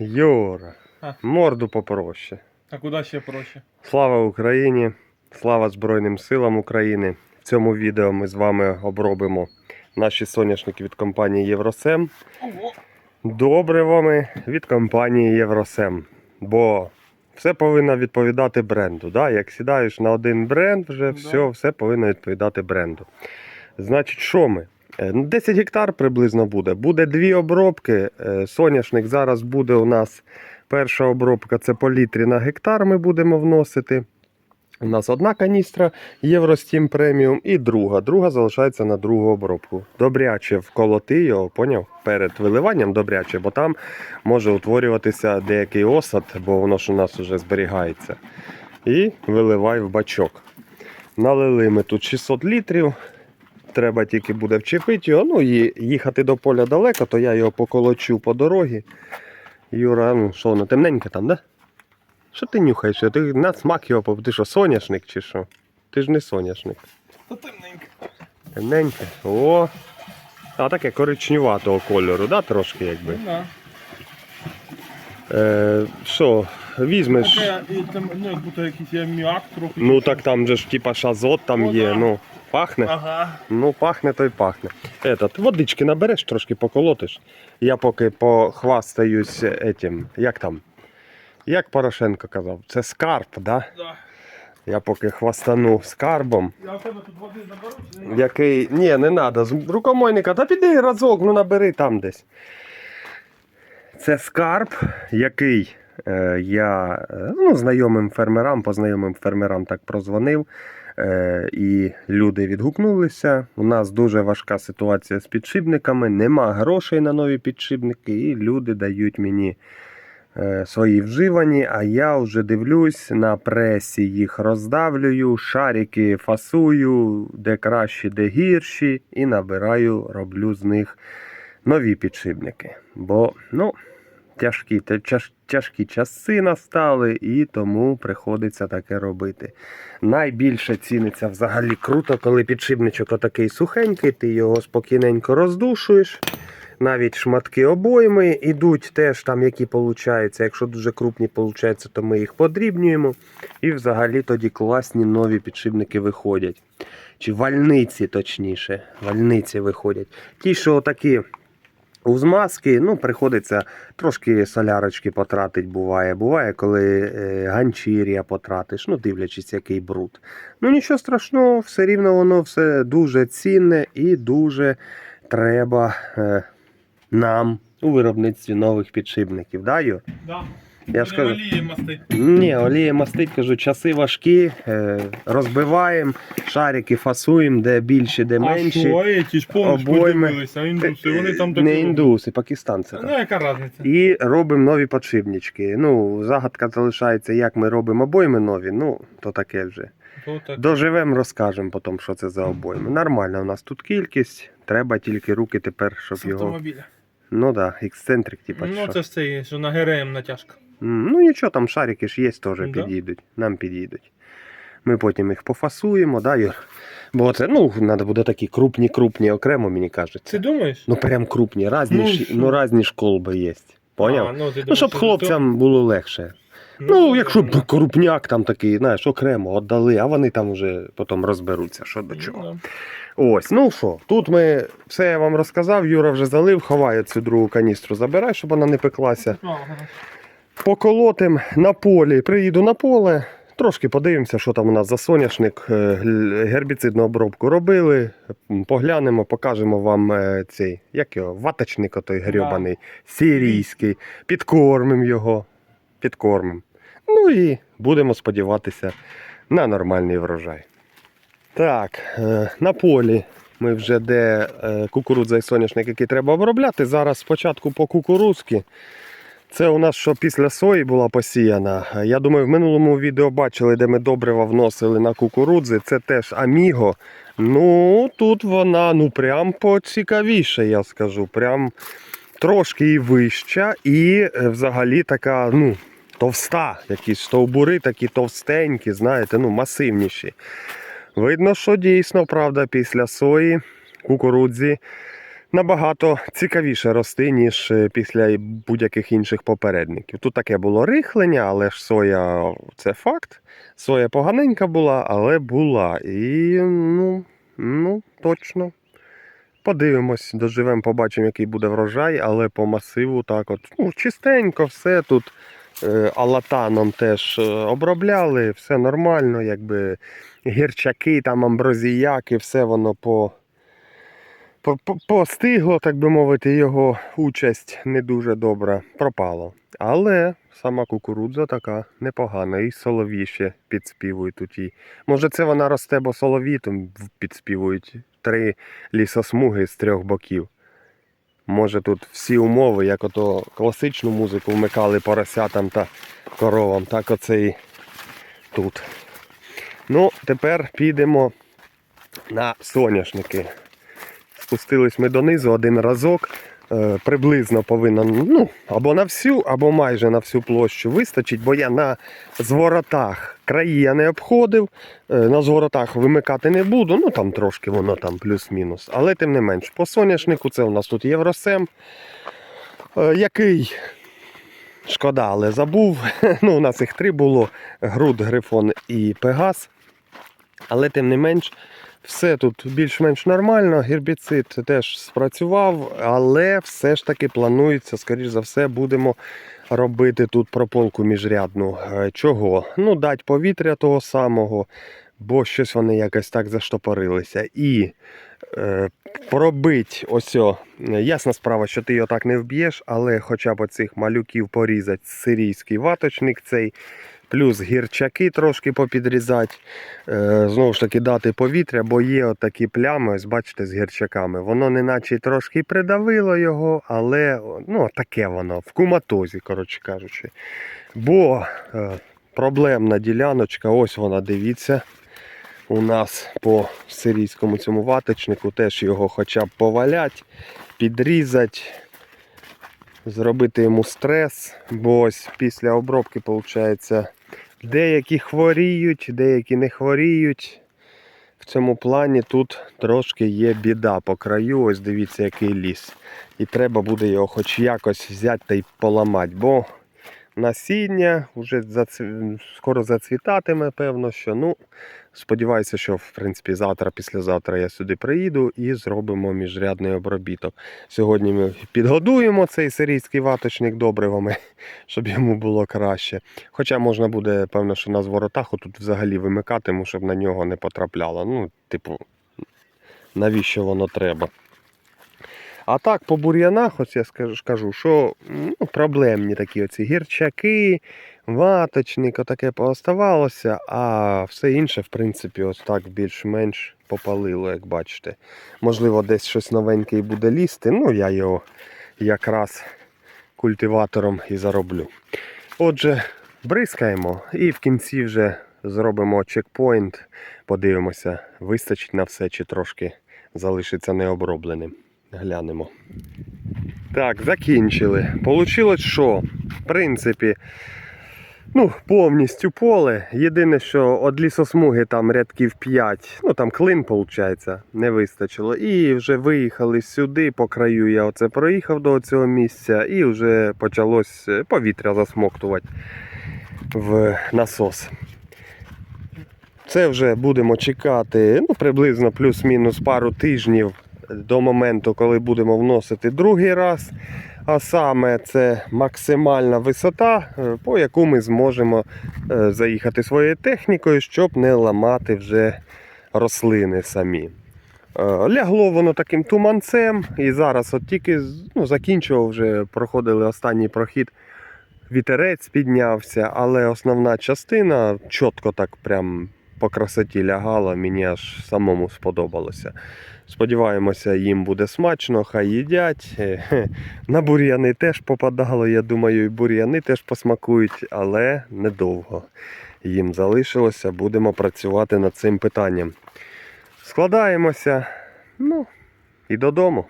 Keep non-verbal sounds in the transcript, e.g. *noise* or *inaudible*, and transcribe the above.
Юра, А. морду попроще. А куди ще проще? Слава Україні! Слава Збройним силам України! В цьому відео ми з вами обробимо наші соняшники від компанії Євросем. Ого. Добривами від компанії Євросем. Бо все повинно відповідати бренду. Да? Як сідаєш на один бренд, вже Да. все, все повинно відповідати бренду. Значить, що ми? Е, ну, 10 гектар приблизно буде. Буде дві обробки. Е, Соняшник зараз буде у нас перша обробка це по літрі на гектар. Ми будемо вносити. У нас одна каністра Євростім преміум і друга. Друга залишається на другу обробку. Добряче вколоти його, поняв? Перед виливанням добряче, бо там може утворюватися деякий осад, бо воно ж у нас вже зберігається. І виливай в бачок. Налили ми тут 600 літрів. Треба тільки буде вчепити його. Ну і їхати до поля далеко, то я його поколочу по дорозі. Юра, ну що воно темненьке там, да? Що ти нюхаєш? Ти на смак його, ти що, соняшник чи що? Ти ж не соняшник. Та темненько. Темненьке. О! А таке коричневатого кольору, да, трошки якби. Ну, да. Е, що, візьмеш. Таке, і там, ну, як будто якийсь є трохи. Ну так там же ж типа шазот там О, є. да. Ну, пахне. Ага. Ну, пахне, то й пахне. Этот, водички набереш, трошки поколотиш. Я поки похвастаюсь етім. Як там? Як Порошенко казав, це скарб, да? Да. Я поки хвастану скарбом. Я у тебе тут води заберу? чи? Який. Ні, не треба. З рукомойника. Та піди разок, ну набери там десь. Це скарб, який я е, ну, знайомим фермерам, познайомим фермерам так прозвонив. Е, і люди відгукнулися. У нас дуже важка ситуація з підшипниками, нема грошей на нові підшипники, і люди дають мені е, свої вживані, а я вже дивлюсь на пресі, їх роздавлюю, шарики фасую, де кращі, де гірші, і набираю, роблю з них нові підшипники. Бо, ну, тяжкі, тяж- тяжкі часи настали, і тому приходиться таке робити. Найбільше ціниться взагалі круто, коли підшипничок отакий сухенький, ти його спокійненько роздушуєш. Навіть шматки обойми ідуть теж там, які получаються. Якщо дуже крупні получаються, то ми їх подрібнюємо. І взагалі тоді класні нові підшипники виходять. Чи вальниці, точніше, вальниці виходять. Ті, що такі у змазки, ну, приходиться трошки солярочки потратить, буває. Буває, коли е, ганчір'я потратиш, ну, дивлячись, який бруд. Ну, нічого страшного, все рівно воно все дуже цінне і дуже треба е, нам у виробництві нових підшипників. Да, Юр? Да. Я ж кажу. Мастить. Ні, олія мастить, кажу, часи важкі, е, розбиваємо, шарики фасуємо, де більші, де А менші. що, ті ж обойми. подивилися, індуси, вони там такі Не індуси, пакистанці. Ну, яка різниця? І робимо нові подшипнички. Ну, загадка залишається, як ми робимо обойми нові, ну, то таке вже. То так. Доживемо, розкажемо потім, що це за обойми. Нормальна у нас тут кількість, треба тільки руки тепер, щоб З його. автомобіля. Ну так, да, ексцентрик, типа. Ну, що. це ж це, що на ГРМ натяжка. Ну нічого, там шарики ж є, теж Да. підійдуть. Нам підійдуть. Ми потім їх пофасуємо, да, Юр? Бо це, ну, треба буде такі крупні-крупні окремо, мені кажеться. Ти думаєш? Ну прям крупні, разні, Ну, ну, разні ж колби є. Поняв? А, ну, ти ну, щоб що хлопцям було легше. то- Ну, якщо б крупняк там такий, знаєш, окремо віддали, а вони там вже потім розберуться, що до Ну, чого. да. Ось, ну що, тут ми все я вам розказав, Юра вже залив, ховає цю другу каністру, забирай, щоб вона не пеклася. Ага. Поколотим на полі. Приїду на поле. Трошки подивимося, що там у нас за соняшник. Е, Гербіцидну обробку робили. Поглянемо, покажемо вам е, цей, як його, ваточник отой грьобаний, сирійський. Підкормимо його. Підкормимо. Ну і будемо сподіватися на нормальний врожай. Так, е, на полі ми вже де кукурудза і соняшник, який треба обробляти. Зараз спочатку по кукурузки. Це у нас що після сої була посіяна. Я думаю, в минулому відео бачили, де ми добрива вносили на кукурудзи. Це теж Аміго. Ну, тут вона ну прям поцікавіше, я скажу. Прям трошки і вища, і е, взагалі така, ну, товста. Якісь стовбури такі товстенькі, знаєте, ну, масивніші. Видно, що дійсно, правда, після сої, кукурудзі набагато цікавіше рости, ніж е, після будь-яких інших попередників. Тут таке було рихлення, але ж соя це факт. Соя поганенька була, але була. І ну, ну точно. Подивимось, доживемо, побачимо, який буде врожай, але по масиву так от ну, чистенько, все тут е, алатаном теж е, обробляли, все нормально, якби гірчаки, там амброзіяки, все воно по, постигло, так би мовити, його участь не дуже добра пропало. Але сама кукурудза така непогана, і солов'ї ще підспівують тут їй. Може, це вона росте, бо солов'ї там підспівують три лісосмуги з трьох боків. Може тут всі умови, як ото класичну музику вмикали поросятам та коровам, так оце і тут. Ну, тепер підемо на соняшники. Спустились ми донизу один разок. Е, приблизно повинно ну, або на всю, або майже на всю площу вистачить, бо я на зворотах краї не обходив, е, на зворотах вимикати не буду, ну там трошки воно там плюс-мінус. Але тим не менш, по соняшнику це у нас тут Євросем, е, який шкода, але забув. *laughs* ну, у нас їх три було: груд, грифон і пегас. Але тим не менш, все тут більш-менш нормально, гербіцид теж спрацював, але все ж таки планується, скоріш за все, будемо робити тут прополку міжрядну. Е, Чого? Ну, дати повітря того самого, бо щось вони якось так заштопорилися. І е, пробить ось ясна справа, що ти його так не вб'єш, але хоча б оцих малюків порізати сирійський ваточник цей. Плюс гірчаки трошки попідрізати, е, знову ж таки дати повітря, бо є отакі плями, ось бачите, з гірчаками. Воно неначе трошки придавило його, але ну, таке воно, в куматозі, коротше кажучи. Бо е, проблемна діляночка, ось вона, дивіться. У нас по сирійському цьому ваточнику теж його хоча б повалять, підрізати зробити йому стрес, бо ось після обробки, виходить, деякі хворіють, деякі не хворіють. В цьому плані тут трошки є біда по краю. Ось дивіться, який ліс. І треба буде його хоч якось взяти та й поламати, бо насіння вже скоро зацвітатиме, певно, що. Ну, сподіваюся, що в принципі завтра, післязавтра я сюди приїду і зробимо міжрядний обробіток. Сьогодні ми підгодуємо цей сирійський ваточник добривами, *laughs* щоб йому було краще. Хоча можна буде, певно, що на зворотах отут взагалі вимикати, щоб на нього не потрапляло. Ну, типу, навіщо воно треба? А так, по бур'янах, ось я скажу, що ну, проблемні такі оці гірчаки, ваточник, отаке пооставалося, а все інше, в принципі, ось так більш-менш попалило, як бачите. Можливо, десь щось новеньке і буде лізти. Ну, я його якраз культиватором і зароблю. Отже, бризкаємо і в кінці вже зробимо чекпоінт, подивимося, вистачить на все чи трошки залишиться необробленим. Глянемо. Так, закінчили. Получилось що? В принципі, ну, повністю поле. Єдине, що від лісосмуги там рядків 5, ну там клин, виходить, не вистачило. І вже виїхали сюди, по краю я оце проїхав до цього місця і вже почалось е, повітря засмоктувати в насос. Це вже будемо чекати ну, приблизно плюс-мінус пару тижнів до моменту, коли будемо вносити другий раз. А саме це максимальна висота, е, по яку ми зможемо е, заїхати своєю технікою, щоб не ламати вже рослини самі. Е, Лягло воно таким туманцем, і зараз от тільки ну, закінчував, вже проходили останній прохід. Вітерець піднявся, але основна частина чітко так прям по красоті лягала, мені аж самому сподобалося. Сподіваємося, їм буде смачно, хай їдять. На бур'яни теж попадало, я думаю, і бур'яни теж посмакують, але недовго їм залишилося. Будемо працювати над цим питанням. Складаємося, ну і додому.